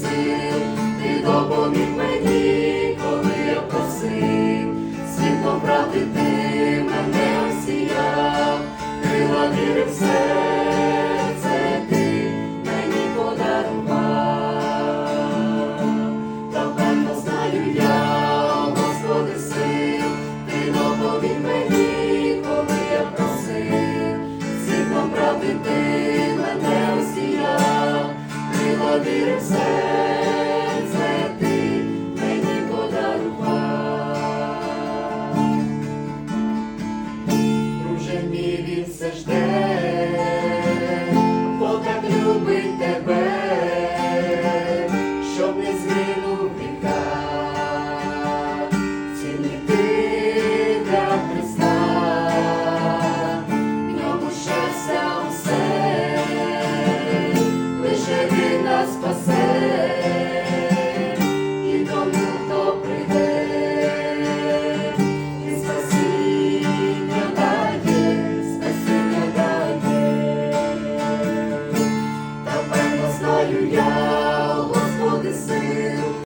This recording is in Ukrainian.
ти допоміг мені, коли я просив, світло правди ти мене осіяв, ти віри все. Повір все, це ти мені подарував. Друже він все.